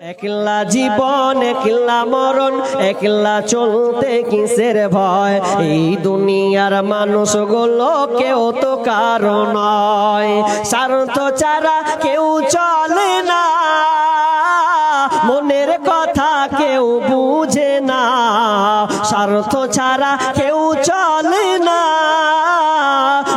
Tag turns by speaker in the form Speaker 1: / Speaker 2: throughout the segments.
Speaker 1: একলা জীবন, একলা মরণ, একলা চলতে কিসের ভয়? এই দুনিয়ার মানুষগুলো কেউ তো কারণ নয়। স্বার্থ ছাড়া কেউ চলে না। মনের কথা কেউ বুঝে না। স্বার্থ ছাড়া কেউ চলে না।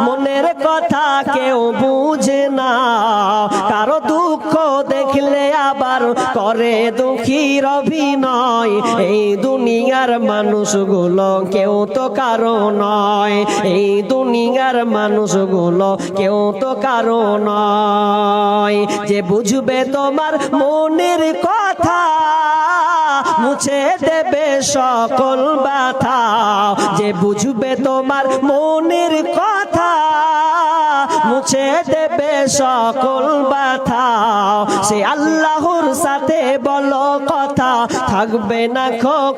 Speaker 1: মনের কথা কেউ বুঝে না। করে দুঃখীর অভিনয়। এই দুনিয়ার মানুষগুলো কেউ তো কারও নয়। এই দুনিয়ার মানুষগুলো কেউ তো কারও নয়। যে বুঝবে তোমার মনের কথা, মুছে দেবে সকল ব্যথা। যে বুঝবে তোমার মনের কথা মুছে দেবে সকল ব্যথা। সে আল্লাহর সাথে বলো কথা। থাকবে না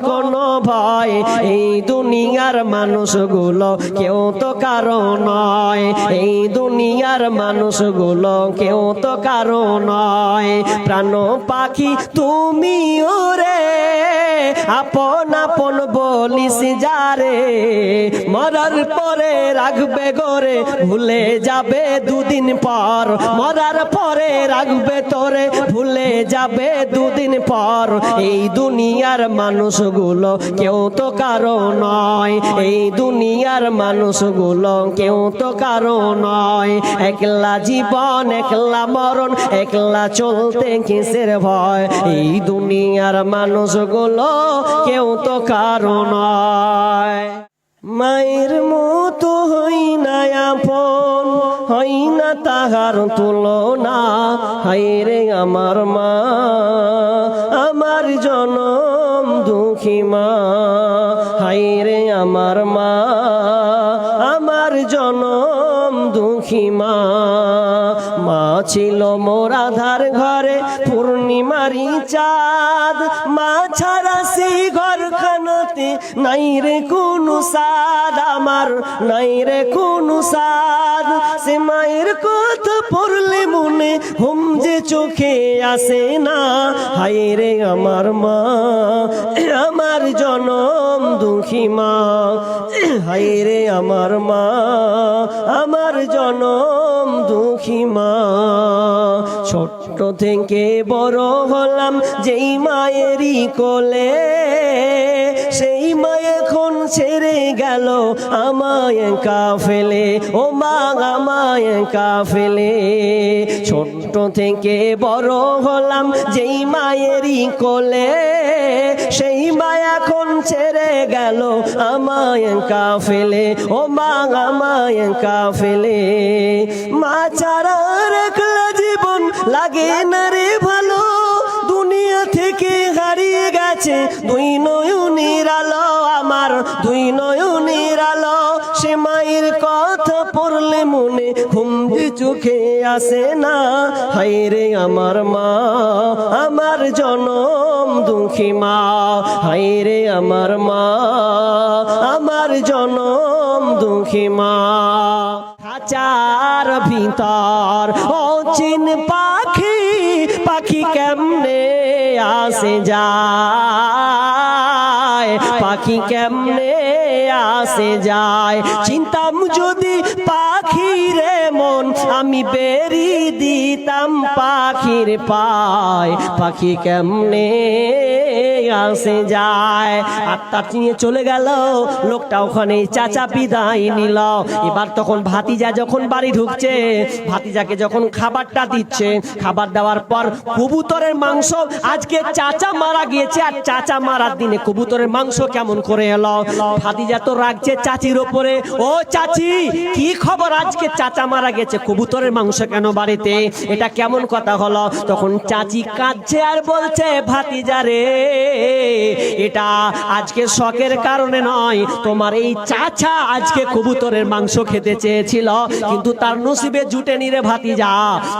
Speaker 1: কোনো ভয়। এই দুনিয়ার মানুষগুলো কেউ তো কারও নয়। এই দুনিয়ার মানুষগুলো কেউ তো কারও নয়। প্রাণ পাখি, তুমি ওরে, আপন আপন বলিস যারে। মরার পরে রাখবে গোরে, ভুলে যাবে দুদিন পর। মরার পরে রাখবে তোরে, ভুলে যাবে দুদিন পর। এই দুনিয়ার মানুষগুলো কেউ তো কারও নয়। এই দুনিয়ার মানুষগুলো কেউ তো কারও নয়। একলা জীবন, একলা মরণ, একলা চলতে কিসের ভয়? এই দুনিয়ার মানুষগুলো কেউ তো কারও নয়। মায়ের মতো হই না আপন, হই না তাহার তুলনা। হাই রে আমার মা। দুঃখী মা হাই রে আমার মা, আমার জনম দুঃখী মা মা ছিল মোর আধার ঘরে পূর্ণিমারি চাঁদ। মা ছাড়া সেই ঘরখানাতে নাই রে কোনো সাদ। আমার নাই রে কোনো সাদ। সে মায়ের কথা পড়লে মনে হুম যে চোখে আসে না। হায় রে আমার মা, আমার জনম দুঃখী মা। হায় রে আমার মা, আমার জনম দুঃখী মা। ছোট্ট থেকে বড় হলাম যেই মায়েরই কোলে, সেই মা এখন ছেড়ে গেল আমায় কাফেলে। ও মা, আমায় কাফেলে। ছোট্ট থেকে বড় হলাম যেই মায়েরই কোলে। সেই মা এখন ছেড়ে গেল আমায় কাফেলে। ও মা, আমায় কাফেলে। মা ছাড়া জীবন লাগে না রে। পড়লে মনে ঘুমবে চোখে আসে না। হাই রে আমার মা, আমার জনম দুঃখী মা। হাই রে আমার মা, আমার জনম দুঃখী মা। খাঁচার ভিতর ও চিন পাখি পাখি কেমনে আসে যায়? পাখি কেমনে আসে যায়? চিন্তাম যদি মন আমি বেরি দিতাম পাখির পায়। পাখি কেমনে আসে যায়। আত্মা নিয়ে চলে গেল, লোকটা ওখানে চাচা বিদায় নিল। এবার তখন ভাতিজা যখন বাড়ি ঢুকছে, ভাতিজাকে যখন খাবারটা দিচ্ছে, খাবার দেওয়ার পর কবুতরের মাংস, আজকে চাচা মারা গিয়েছে, আর চাচা মারার দিনে কবুতরের মাংস কেমন করে এলো? ভাতিজা তো রাখছে চাচির ওপরে, ও চাচি, কি খবর? আজকে চাচা মারা গেছে, কবুতরের মাংস কেন বাড়িতে? এটা কেমন কথা হলো? তখন চাচি কাঁদছে আর বলছে, ভাতিজা রে এটা আজকে শখের কারণে নয়। তোমার এই চাচা আজকে কবুতরের মাংস খেতে চেয়েছিল, কিন্তু তার নসিবে জুটে নিরে ভাতি যা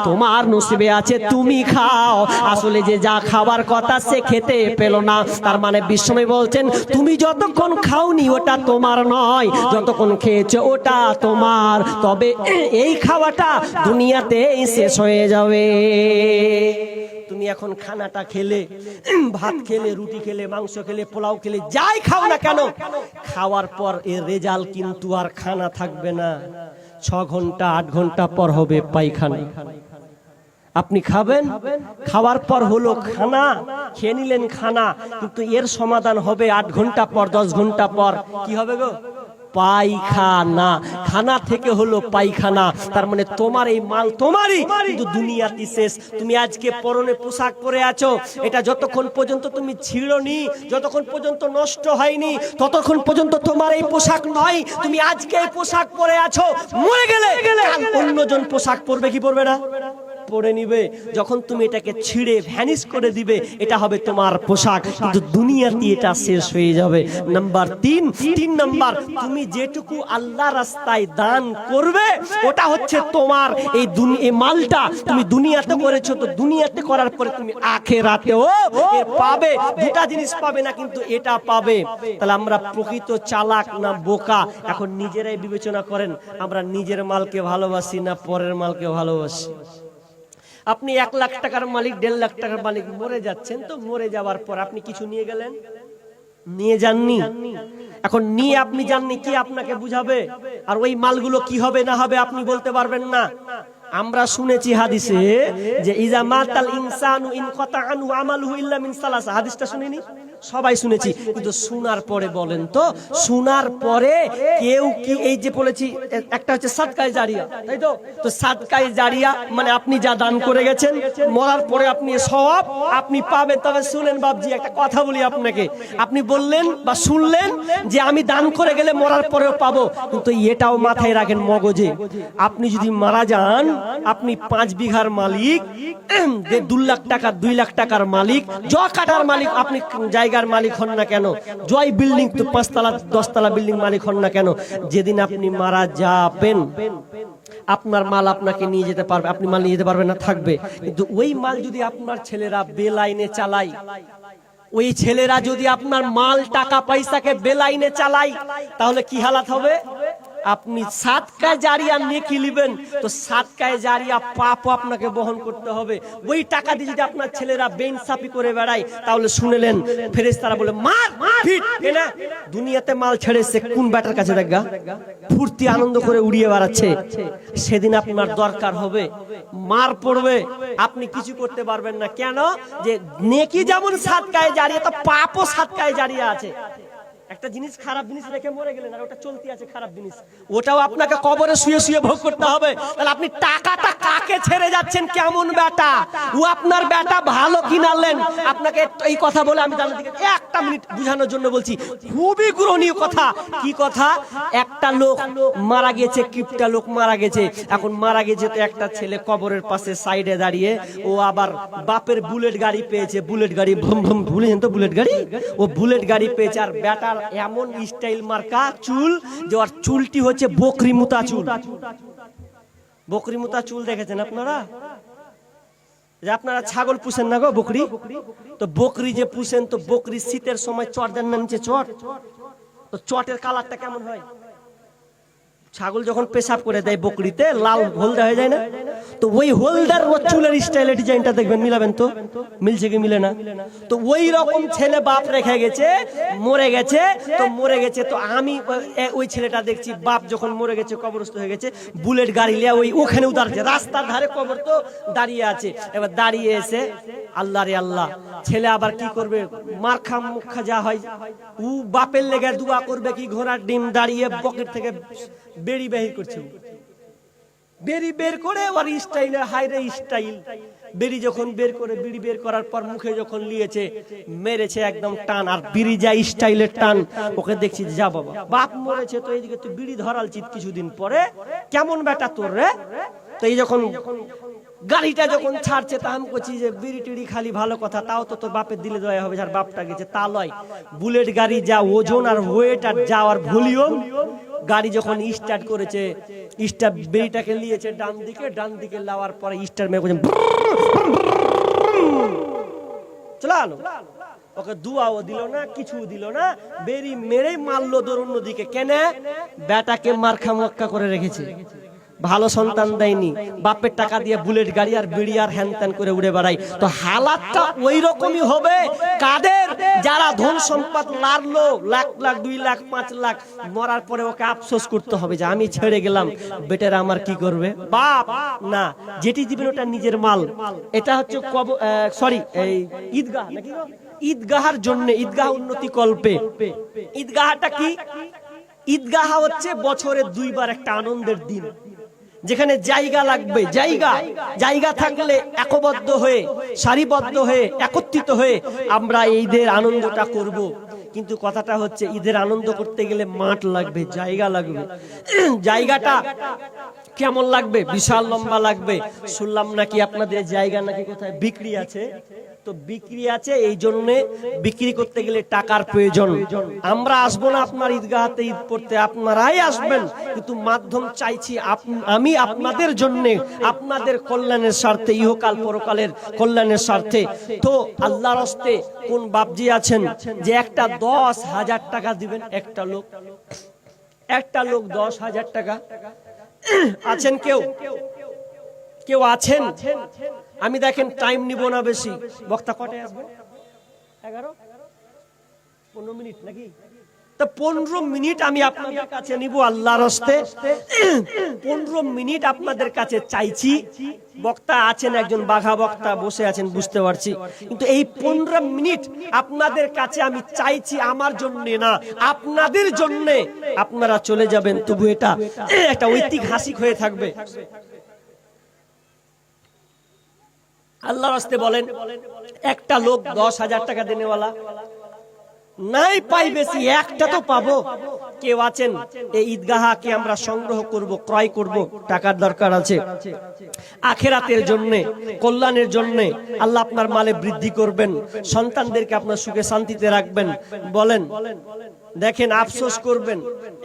Speaker 1: তোমার নসিবে আছে, তুমি খাও। আসলে যে যা খাবার কথা সে খেতে পেল না। তার মানে বিশ্বময় বলছেন, তুমি যতক্ষণ খাওনি, ওটা তোমার নয়। যতক্ষণ খেয়েছো, ওটা তোমার। তবে এই খাওয়াটা দুনিয়াতেই শেষ হয়ে যাবে। তুমি এখন খানাটা খেলে, ভাত খেলে, রুটি খেলে, মাংস খেলে, পোলাও খেলে, যাই খাও না কেন, খাওয়ার পর এর রেজাল্ট কিন্তু আর খানা থাকবে না। ছ ঘণ্টা, আট ঘণ্টা পর হবে পায়খানা। আপনি খাবেন? খাওয়ার পর হলো খানা, খেয়ে নিলেন খানা, কিন্তু এর সমাধান হবে আট ঘণ্টা পর, দশ ঘণ্টা পর। কি হবে গো? পায়খানা। খানা থেকে হলো পায়খানা। তার মানে তোমার এই মাল তোমারই, কিন্তু দুনিয়াতে শেষ। তুমি আজকে পরনে পোশাক পরে আছো। এটা যতক্ষণ পর্যন্ত তুমি ছিড়নি, যতক্ষণ পর্যন্ত নষ্ট হয়নি, ততক্ষণ পর্যন্ত তোমার এই পোশাক নয়। তুমি আজকে এই পোশাক পরে আছো। মরে গেলে অন্যজন পোশাক পরবে কি পরবে না? পরে নিবে, যখন তুমি এটাকে ছিঁড়ে ভ্যানিশ করে দিবে, এটা হবে তোমার পোশাক। কিন্তু দুনিয়াতে এটা শেষ হয়ে যাবে। নাম্বার তিন তিন নাম্বার তুমি যেটুকু আল্লাহ রাস্তায় দান করবে, ওটা হচ্ছে তোমার এই এই মালটা তুমি দুনিয়াতে করেছ, তো দুনিয়াতে করার পরে তুমি আখে এর পাবে। দুটা জিনিস পাবে না, কিন্তু এটা পাবে। তাহলে আমরা প্রকৃত চালাক না বোকা? এখন নিজেরাই বিবেচনা করেন, আমরা নিজের মালকে ভালোবাসি না পরের মালকে ভালোবাসি? আপনি এক লাখ টাকার মালিক, দেড় লাখ টাকার মালিক মরে যাচ্ছেন, তো মরে যাওয়ার পর আপনি কিছু নিয়ে গেলেন? নিয়ে যাননি? এখন নিয়ে আপনি জাননি কি আপনাকে বুঝাবে? আর ওই মালগুলো কি হবে, না হবে আপনি বলতে পারবেন না। আমরা শুনেছি হাদিসে যে, ইজা মাতাল ইনসানু ইন আমালুহু ইল্লা মিন সালাসা। হাদিসটা শুনিনি? সবাই শুনেছি, কিন্তু শোনার পরে বলেন তো, শোনার পরে কেউ কি এই যে বলেছি, একটা হচ্ছে সাদকায় জারিয়া, তাই তো? তো সাদকায় জারিয়া মানে আপনি যা দান করে গেছেন, মরার পরে আপনি সব আপনি পাবেন। তবে শুনেন বাবজি একটা কথা বলি আপনাকে। আপনি বললেন বা শুনলেন যে আমি দান করে গেলে মরার পরেও পাবো, কিন্তু এটাও মাথায় রাখেন মগজে। আপনি যদি মারা যান, আপনি পাঁচ বিঘার মালিক দু লাখ টাকা, দুই লাখ টাকার মালিক, জ কাটার মালিক, আপনি জায়গার মালিক হন না কেন? জয় বিল্ডিং তো পাঁচতলা, দশতলা বিল্ডিং মালিক হন না কেন? যেদিন আপনি মারা যাবেন, আপনার মাল আপনাকে নিয়ে যেতে পারবে, আপনি মাল নিয়ে যেতে পারবেন না, থাকবে। কিন্তু ওই মাল যদি আপনার ছেলেরা বেলাইনে চালায়, ওই ছেলেরা যদি আপনার মাল, টাকা, পয়সাকে বেলাইনে চালায়, তাহলে কি হালাত হবে? আপনি সাতকায় জারিয়া নেকি লিবেন, তো সাত কায় জারিয়া পাপও আপনাকে বহন করতে হবে। ওই টাকা দিয়ে যদি আপনার ছেলেরা বেইনসাফি করে বেড়ায়, তাহলে শুনেলেন, ফেরেশতারা বলে, মার ফিট এনা দুনিয়াতে মাল ছেড়েছে কোন ব্যাটার কাছে দেখা ফুর্তি আনন্দ করে উড়িয়ে বেড়াচ্ছে। সেদিন আপনার দরকার হবে, মার পড়বে, আপনি কিছু করতে পারবেন না। কেন? যে নেকি যেমন সাত কায় জারিয়া, তো পাপও সাত কায় জারিয়া আছে। একটা জিনিস খারাপ জিনিস রেখে মরে গেলেন আর ওটা চলতি আছে খারাপ জিনিস। ওটাও আপনাকে কবরে শুয়ে শুয়ে ভোগ করতে হবে। তাহলে আপনি টাকাটা কাকে ছেড়ে যাচ্ছেন? কেমন বেটা ও আপনার বেটা ভালো কিনালেন আপনাকে এই কথা বলে আমি জানার দিকে একটা মিনিট বুঝানোর জন্য বলছি, খুবই গ্রহণীয় কথা। কি কথা? একটা লোক মারা গেছে কিপটা লোক মারা গেছে। এখন মারা গেছে তো একটা ছেলে কবরের পাশে সাইডে দাঁড়িয়ে, ও আবার বাপের বুলেট গাড়ি পেয়েছে, বুলেট গাড়ি ভুম ভুম ভুলেছেন তো বুলেট গাড়ি? ও বুলেট গাড়ি পেয়েছে আর বেটার এমন স্টাইল মার্কা, চুল যে ওর চুলটি হচ্ছে বকরি মুতা চুল। বকরি মুতা চুল দেখেছেন আপনারা? যে আপনারা ছাগল পুষেন না গো বকরি? তো বকরি যে পুষেন, তো বকরি শীতের সময় চট দেন না নিচে চট। তো চটের কালারটা কেমন হয়? ছাগল যখন পেশাব করে দেয় বকরিতে, লাল হলদে হয়ে যায় না? তো ওই হলদার ও চুলের স্টাইলের ডিজাইনটা দেখবেন, মিলাবেন তো? মিলছে কি মিলে না? তো ওই রকম ছেলে বাপ রেখে গেছে, মরে গেছে, তো মরে গেছে, তো আমি ওই ছেলেটা দেখছি, বাপ যখন মরে গেছে, কবরস্থ হয়ে গেছে, বুলেট গাড়ি লিয়ে ওই ওখানেও দাঁড়িয়েছে রাস্তার ধারে কবর তো দাঁড়িয়ে আছে। এবার দাঁড়িয়ে এসে, আল্লাহ রে আল্লাহ, ছেলে আবার কি করবে? মারখা মুখা যা হয়। উ বাপের লেগে দুয়া করবে কি ঘোড়ার ডিম দাঁড়িয়ে পকেট থেকে বেরি বাহির করছে। বেরি বের করে ওর স্টাইলে হাইরে স্টাইল বেরি যখন বের করে বিড়ি বের করার পর মুখে যখন নিয়েছে মেরেছে একদম টান আর বিড়ি যা স্টাইলের টান ওকে দেখছি যে, যা বাবা বাপ মরেছে তো এইদিকে তুই বিড়ি ধরাল চিত কিছুদিন পরে কেমন বেটা তোর রে? তো এই যখন গাড়িটা যখন ছাড়ছে তা আমি করছি যে বিড়ি টিড়ি খালি ভালো কথা তাও তো তোর বাপের দিলে দয়া হবে যার বাপটা গেছে তা লয়। বুলেট গাড়ি যা ওজন আর ওয়েট আর যাওয়ার ভলিউম গাড়ি যখন স্টার্ট করেছে স্টার বেড়িটাকে নিয়েছে ডান দিকে ডান দিকে লাওয়ার পরে স্টার মেয়ে বলছেন চলে ওকে দুয়াও দিল না, কিছু দিল না বেরি মেরে মারলো দর অন্যদিকে। কেন? বেটাকে মারখা মক্কা করে রেখেছে। ভালো সন্তান দেয়নি। বাপের টাকা দিয়ে বুলেট গাড়ি আর বিড়ি আর হ্যান ত্যান করে উড়ে বেড়াই তো হালাতটা ওই রকমই হবে? কাদের? যারা ধন সম্পদ লাড়লো লাখ লাখ, দুই লাখ, পাঁচ লাখ, মরার পরে ওকে আফসোস করতে হবে যে আমি ছেড়ে গেলাম। বেটারা আমার কি করবে? বাপ! না, যেটি দিবেন ওটা নিজের মাল। এটা হচ্ছে কব সরি এই ঈদগাহ, নাকি? ঈদগাহার জন্য, ঈদগাহ উন্নতি কল্পে। ঈদগাহটা কি? ঈদগাহ হচ্ছে বছরে দুইবার একটা আনন্দের দিন। যেখানে জায়গা লাগবে, জায়গা। জায়গা থাকলে একবদ্ধ হয়ে, সারিবদ্ধ হয়ে, একত্রিত হয়ে আমরা ঈদের আনন্দটা করব। কিন্তু কথাটা হচ্ছে, ঈদের আনন্দ করতে গেলে মাঠ লাগবে, জায়গা লাগবে। জায়গাটা কেমন লাগবে? বিশাল লম্বা লাগবে। শুনলাম নাকি আপনাদের জায়গা নাকি কোথায় বিক্রি আছে? তো বিক্রি আছে এই জন্য বিক্রি করতে গেলে টাকার প্রয়োজন। আমরা আসব না আপনার ঈদগাহাতে ঈদ পড়তে, আপনারাই আসবেন। কিন্তু মাধ্যম চাইছি আমি আপনাদের জন্য, আপনাদের কল্যাণের স্বার্থে, ইহকাল পরকালের কল্যাণের স্বার্থে। তো আল্লাহর হস্তে কোন বাপজি আছেন? যে একটা দশ হাজার টাকা দিবেন, একটা লোক। একটা লোক দশ হাজার টাকা। আছেন কেউ? কেউ আছেন? আমি দেখেন টাইম নিব না বেশি। বক্তা কটে আসবে? এগারো? পনেরো মিনিট নাকি? পনেরো মিনিট আমি আপনাদের কাছে নিব আল্লাহর হস্তে। পনেরো মিনিট আপনাদের কাছে চাইছি। বক্তা আছেন একজন বাঘা বক্তা, বসে আছেন, বুঝতে পারছি। কিন্তু এই পনেরো মিনিট আপনাদের কাছে আমি চাইছি আমার জন্য না, আপনাদের জন্য। আপনারা চলে যাবেন, তবু এটা একটা ঐতিহাসিক হয়ে থাকবে। আল্লাহর হস্তে বলেন, একটা লোক দশ হাজার টাকা দেনেওয়ালা। নাই পাই বেশি, একটা তো পাবো। কেউ আছেন? এই ঈদগাহাকে আমরা সংগ্রহ করব, ক্রয় করব, টাকার দরকার আছে। আখেরাতের জন্য, কল্যাণের জন্য আল্লাহ আপনার মালে বৃদ্ধি করবেন, সন্তানদেরকে আপনার সুখে শান্তিতে রাখবেন। বলেন, দেখেন, আফসোস করবেন।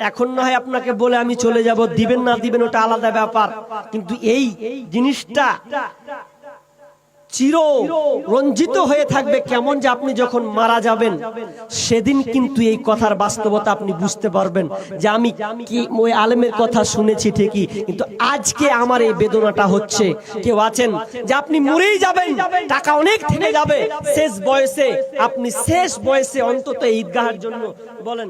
Speaker 1: এখন না হয় আপনাকে বলে আমি চলে যাব, দিবেন না দিবেন, ওটা আলাদা ব্যাপার। কিন্তু এই জিনিসটা চির রঞ্জিত হয়ে থাকবে কেমন যে আপনি যখন মারা যাবেন, সেদিন কিন্তু এই কথার বাস্তবতা আপনি বুঝতে পারবেন যে আমি কি ওই আলেমের কথা শুনেছি ঠিকই, কিন্তু আজকে আমার এই বেদনাটা হচ্ছে। কেউ আছেন যে আপনি মরেই যাবেন, টাকা অনেক থেকে যাবে। শেষ বয়সে, আপনি শেষ বয়সে অন্তত ঈদগাহের জন্য বলেন